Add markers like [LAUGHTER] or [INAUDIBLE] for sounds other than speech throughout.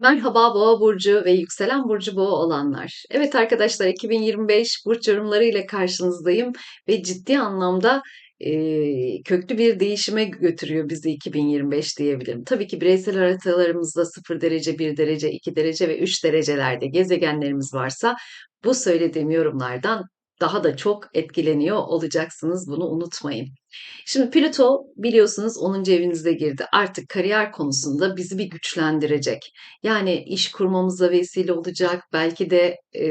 Merhaba Boğa burcu ve yükselen burcu Boğa olanlar. Evet arkadaşlar 2025 burç yorumları ile karşınızdayım ve ciddi anlamda e, köklü bir değişime götürüyor bizi 2025 diyebilirim. Tabii ki bireysel haritalarımızda 0 derece, 1 derece, 2 derece ve 3 derecelerde gezegenlerimiz varsa bu söylediğim yorumlardan daha da çok etkileniyor olacaksınız. Bunu unutmayın. Şimdi Plüto biliyorsunuz 10. evinizde girdi. Artık kariyer konusunda bizi bir güçlendirecek. Yani iş kurmamıza vesile olacak. Belki de e,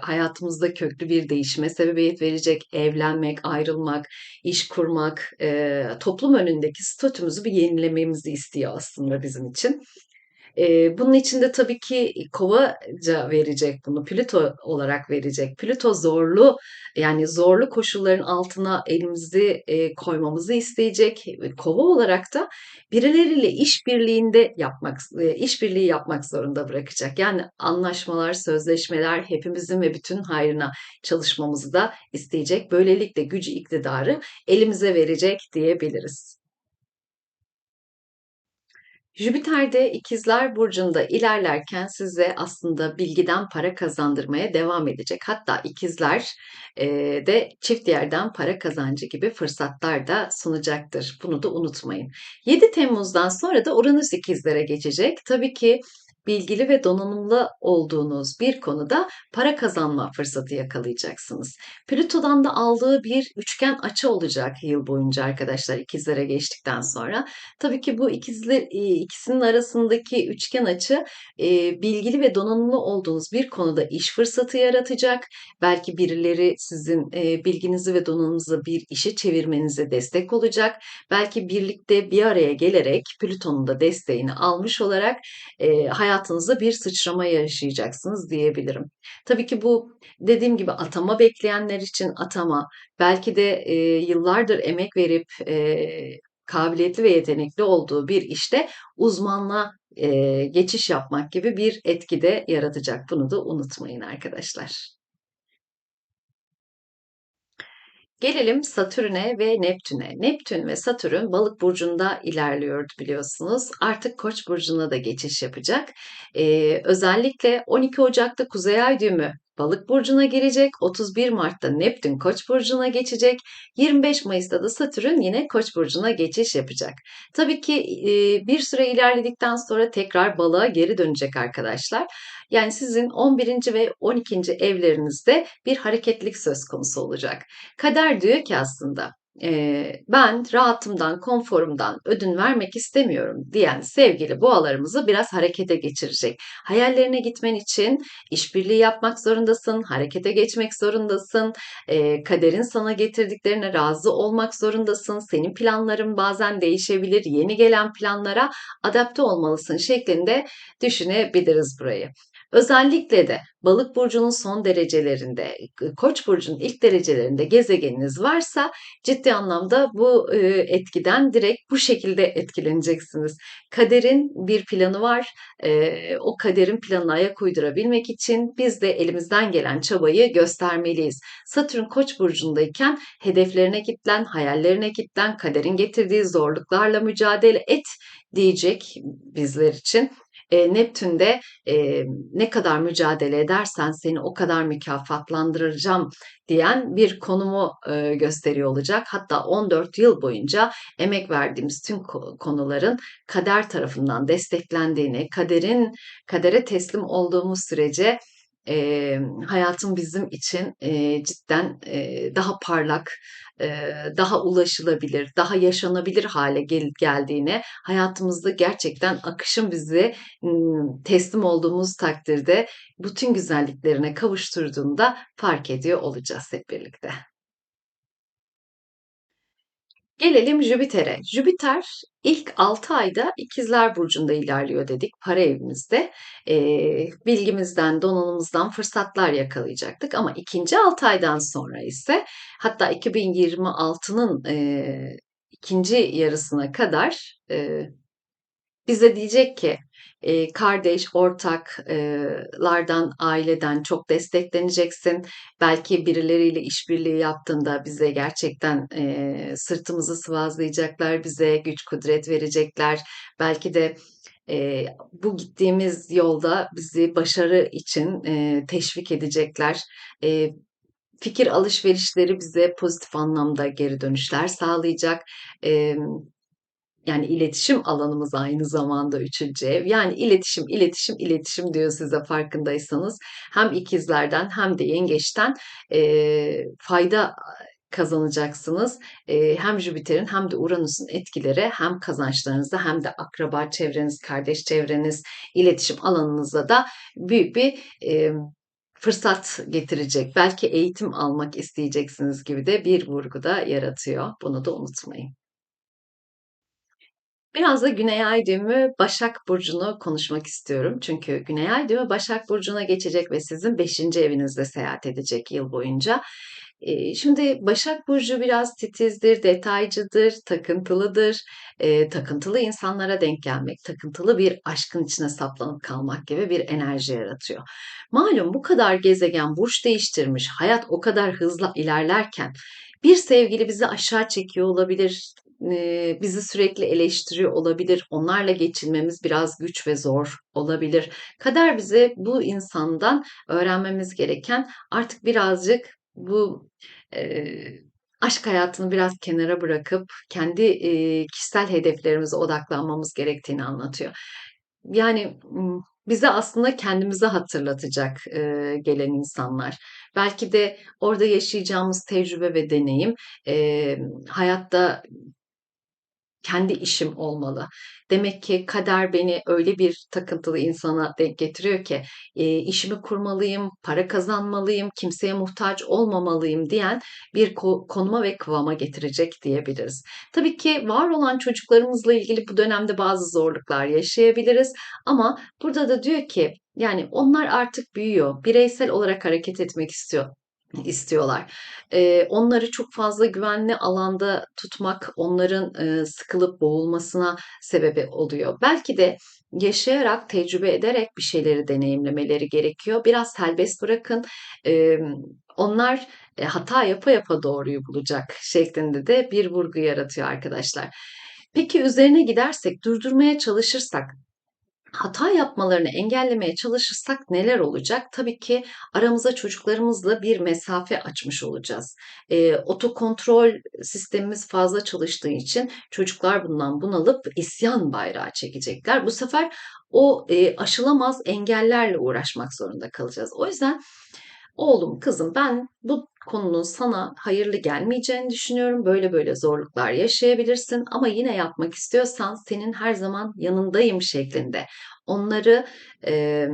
hayatımızda köklü bir değişime sebebiyet verecek. Evlenmek, ayrılmak, iş kurmak, e, toplum önündeki statümüzü bir yenilememizi istiyor aslında bizim için. Eee, bunun için de tabii ki Kovaca verecek bunu, Plüto olarak verecek. Plüto zorlu, yani zorlu koşulların altına elimizi eee, koymamızı isteyecek. Kova olarak da birileriyle işbirliğinde yapmak, eee, işbirliği yapmak zorunda bırakacak. Yani anlaşmalar, sözleşmeler hepimizin ve bütün hayrına çalışmamızı da isteyecek. Böylelikle gücü, iktidarı elimize verecek diyebiliriz. Jüpiter de İkizler Burcu'nda ilerlerken size aslında bilgiden para kazandırmaya devam edecek. Hatta İkizler e, de çift yerden para kazancı gibi fırsatlar da sunacaktır. Bunu da unutmayın. 7 Temmuz'dan sonra da Uranüs İkizlere geçecek. Tabii ki bilgili ve donanımlı olduğunuz bir konuda para kazanma fırsatı yakalayacaksınız. Plüto'dan da aldığı bir üçgen açı olacak yıl boyunca arkadaşlar ikizlere geçtikten sonra. Tabii ki bu ikizler, ikisinin arasındaki üçgen açı bilgili ve donanımlı olduğunuz bir konuda iş fırsatı yaratacak. Belki birileri sizin bilginizi ve donanımınızı bir işe çevirmenize destek olacak. Belki birlikte bir araya gelerek Plüton'un da desteğini almış olarak hayat hayatınızda bir sıçrama yaşayacaksınız diyebilirim. Tabii ki bu dediğim gibi atama bekleyenler için atama, belki de e, yıllardır emek verip e, kabiliyetli ve yetenekli olduğu bir işte uzmanlığa e, geçiş yapmak gibi bir etki de yaratacak. Bunu da unutmayın arkadaşlar. Gelelim Satürn'e ve Neptün'e. Neptün ve Satürn balık burcunda ilerliyor biliyorsunuz. Artık Koç burcuna da geçiş yapacak. Ee, özellikle 12 Ocak'ta Kuzey Ay düğümü Balık burcuna girecek. 31 Mart'ta Neptün Koç burcuna geçecek. 25 Mayıs'ta da Satürn yine Koç burcuna geçiş yapacak. Tabii ki bir süre ilerledikten sonra tekrar balığa geri dönecek arkadaşlar. Yani sizin 11. ve 12. evlerinizde bir hareketlik söz konusu olacak. Kader diyor ki aslında ben rahatımdan, konforumdan ödün vermek istemiyorum diyen sevgili boğalarımızı biraz harekete geçirecek. Hayallerine gitmen için işbirliği yapmak zorundasın, harekete geçmek zorundasın, kaderin sana getirdiklerine razı olmak zorundasın, senin planların bazen değişebilir, yeni gelen planlara adapte olmalısın şeklinde düşünebiliriz burayı. Özellikle de balık burcunun son derecelerinde, koç burcunun ilk derecelerinde gezegeniniz varsa ciddi anlamda bu etkiden direkt bu şekilde etkileneceksiniz. Kaderin bir planı var. O kaderin planına ayak uydurabilmek için biz de elimizden gelen çabayı göstermeliyiz. Satürn koç burcundayken hedeflerine kitlen, hayallerine kitlen, kaderin getirdiği zorluklarla mücadele et diyecek bizler için e, Neptün'de e, ne kadar mücadele edersen seni o kadar mükafatlandıracağım diyen bir konumu e, gösteriyor olacak. Hatta 14 yıl boyunca emek verdiğimiz tüm konuların kader tarafından desteklendiğini, kaderin kadere teslim olduğumuz sürece e, hayatın bizim için e, cidden e, daha parlak, e, daha ulaşılabilir, daha yaşanabilir hale gel geldiğine, hayatımızda gerçekten akışın bizi teslim olduğumuz takdirde bütün güzelliklerine kavuşturduğunda fark ediyor olacağız hep birlikte. Gelelim Jüpiter'e. Jüpiter ilk 6 ayda İkizler Burcu'nda ilerliyor dedik para evimizde. E, bilgimizden, donanımızdan fırsatlar yakalayacaktık ama ikinci 6 aydan sonra ise hatta 2026'nın e, ikinci yarısına kadar e, bize diyecek ki e, kardeş, ortaklardan, aileden çok destekleneceksin. Belki birileriyle işbirliği yaptığında bize gerçekten e, sırtımızı sıvazlayacaklar, bize güç kudret verecekler. Belki de Eee, bu gittiğimiz yolda bizi başarı için, eee, teşvik edecekler. Eee, fikir alışverişleri bize pozitif anlamda geri dönüşler sağlayacak. Emm, yani iletişim alanımız aynı zamanda 3'üncü ev. Yani iletişim, iletişim, iletişim diyor size farkındaysanız. Hem ikizlerden hem de yengeçten, eee, fayda kazanacaksınız. Hem Jüpiter'in hem de Uranüs'ün etkileri hem kazançlarınızda hem de akraba çevreniz, kardeş çevreniz, iletişim alanınızda da büyük bir, fırsat getirecek. Belki eğitim almak isteyeceksiniz gibi de bir vurgu da yaratıyor. Bunu da unutmayın. Biraz da Güney Ay düğümü Başak Burcu'nu konuşmak istiyorum. Çünkü Güney Ay düğümü Başak Burcu'na geçecek ve sizin 5. evinizde seyahat edecek yıl boyunca. Şimdi Başak Burcu biraz titizdir, detaycıdır, takıntılıdır. Eee, takıntılı insanlara denk gelmek, takıntılı bir aşkın içine saplanıp kalmak gibi bir enerji yaratıyor. Malum bu kadar gezegen burç değiştirmiş, hayat o kadar hızlı ilerlerken bir sevgili bizi aşağı çekiyor olabilir, bizi sürekli eleştiriyor olabilir, onlarla geçinmemiz biraz güç ve zor olabilir. Kader bize bu insandan öğrenmemiz gereken artık birazcık bu, eee, aşk hayatını biraz kenara bırakıp kendi, eee, kişisel hedeflerimize odaklanmamız gerektiğini anlatıyor. Yani, bize aslında kendimizi hatırlatacak, eee, gelen insanlar. Belki de orada yaşayacağımız tecrübe ve deneyim, emm, hayatta kendi işim olmalı. Demek ki kader beni öyle bir takıntılı insana denk getiriyor ki, eee, işimi kurmalıyım, para kazanmalıyım, kimseye muhtaç olmamalıyım diyen bir ko konuma ve kıvama getirecek diyebiliriz. Tabii ki var olan çocuklarımızla ilgili bu dönemde bazı zorluklar yaşayabiliriz ama burada da diyor ki, yani onlar artık büyüyor, bireysel olarak hareket etmek istiyor istiyorlar. Eee, onları çok fazla güvenli alanda tutmak onların, eee, sıkılıp boğulmasına sebebi oluyor. Belki de yaşayarak, tecrübe ederek bir şeyleri deneyimlemeleri gerekiyor. Biraz serbest bırakın. Emm, onlar, eee, hata yapa yapa doğruyu bulacak şeklinde de bir vurgu yaratıyor arkadaşlar. Peki üzerine gidersek, durdurmaya çalışırsak Hata yapmalarını engellemeye çalışırsak neler olacak? Tabii ki aramıza çocuklarımızla bir mesafe açmış olacağız. Eee, otokontrol sistemimiz fazla çalıştığı için çocuklar bundan bunalıp isyan bayrağı çekecekler. Bu sefer o, eee, aşılamaz engellerle uğraşmak zorunda kalacağız. O yüzden Oğlum, kızım ben bu konunun sana hayırlı gelmeyeceğini düşünüyorum. Böyle böyle zorluklar yaşayabilirsin ama yine yapmak istiyorsan senin her zaman yanındayım şeklinde. Onları e,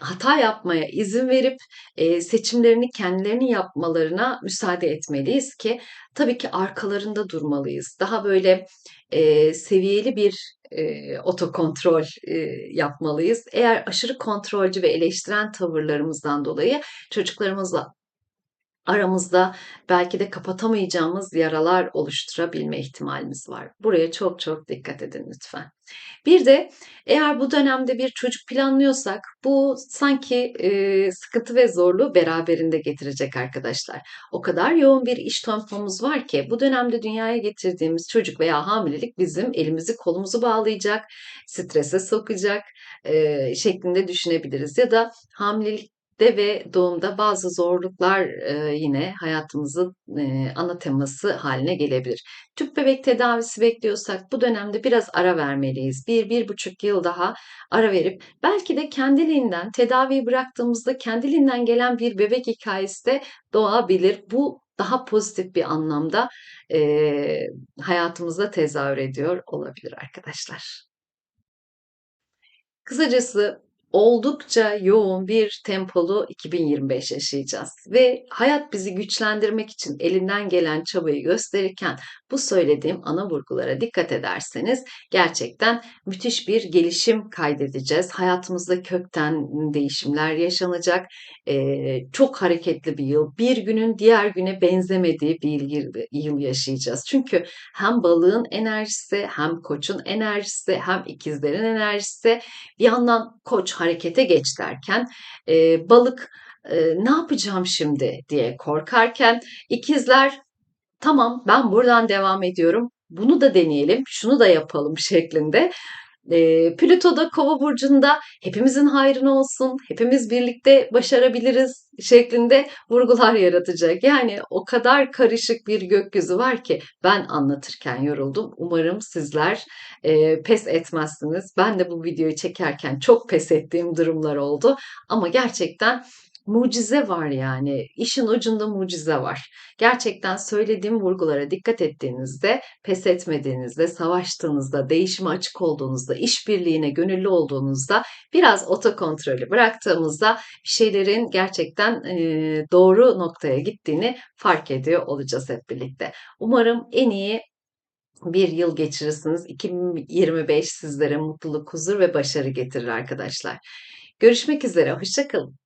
hata yapmaya izin verip e, seçimlerini kendilerini yapmalarına müsaade etmeliyiz ki tabii ki arkalarında durmalıyız. Daha böyle e, seviyeli bir e, otokontrol e, yapmalıyız. Eğer aşırı kontrolcü ve eleştiren tavırlarımızdan dolayı çocuklarımızla aramızda belki de kapatamayacağımız yaralar oluşturabilme ihtimalimiz var. Buraya çok çok dikkat edin lütfen. Bir de eğer bu dönemde bir çocuk planlıyorsak bu sanki e, sıkıntı ve zorluğu beraberinde getirecek arkadaşlar. O kadar yoğun bir iş tempomuz var ki bu dönemde dünyaya getirdiğimiz çocuk veya hamilelik bizim elimizi kolumuzu bağlayacak, strese sokacak e, şeklinde düşünebiliriz. Ya da hamilelik de ve doğumda bazı zorluklar e, yine hayatımızın e, ana teması haline gelebilir. Tüp bebek tedavisi bekliyorsak bu dönemde biraz ara vermeliyiz. Bir, bir buçuk yıl daha ara verip belki de kendiliğinden tedaviyi bıraktığımızda kendiliğinden gelen bir bebek hikayesi de doğabilir. Bu daha pozitif bir anlamda e, hayatımızda tezahür ediyor olabilir arkadaşlar. Kısacası oldukça yoğun bir tempolu 2025 yaşayacağız. Ve hayat bizi güçlendirmek için elinden gelen çabayı gösterirken bu söylediğim ana vurgulara dikkat ederseniz gerçekten müthiş bir gelişim kaydedeceğiz. Hayatımızda kökten değişimler yaşanacak. Çok hareketli bir yıl. Bir günün diğer güne benzemediği bir yıl yaşayacağız. Çünkü hem balığın enerjisi hem koçun enerjisi hem ikizlerin enerjisi bir yandan koç harekete geç derken balık e, ne yapacağım şimdi diye korkarken ikizler tamam ben buradan devam ediyorum bunu da deneyelim şunu da yapalım [LAUGHS] şeklinde Eee, Plüto da Kova burcunda hepimizin hayrına olsun, hepimiz birlikte başarabiliriz şeklinde vurgular yaratacak. Yani o kadar karışık bir gökyüzü var ki ben anlatırken yoruldum. Umarım sizler eee, pes etmezsiniz. Ben de bu videoyu çekerken çok pes ettiğim durumlar oldu. Ama gerçekten mucize var yani. İşin ucunda mucize var. Gerçekten söylediğim vurgulara dikkat ettiğinizde, pes etmediğinizde, savaştığınızda, değişime açık olduğunuzda, işbirliğine gönüllü olduğunuzda, biraz otokontrolü bıraktığımızda bir şeylerin gerçekten eee, doğru noktaya gittiğini fark ediyor olacağız hep birlikte. Umarım en iyi bir yıl geçirirsiniz. 2025 sizlere mutluluk, huzur ve başarı getirir arkadaşlar. Görüşmek üzere, hoşça kalın.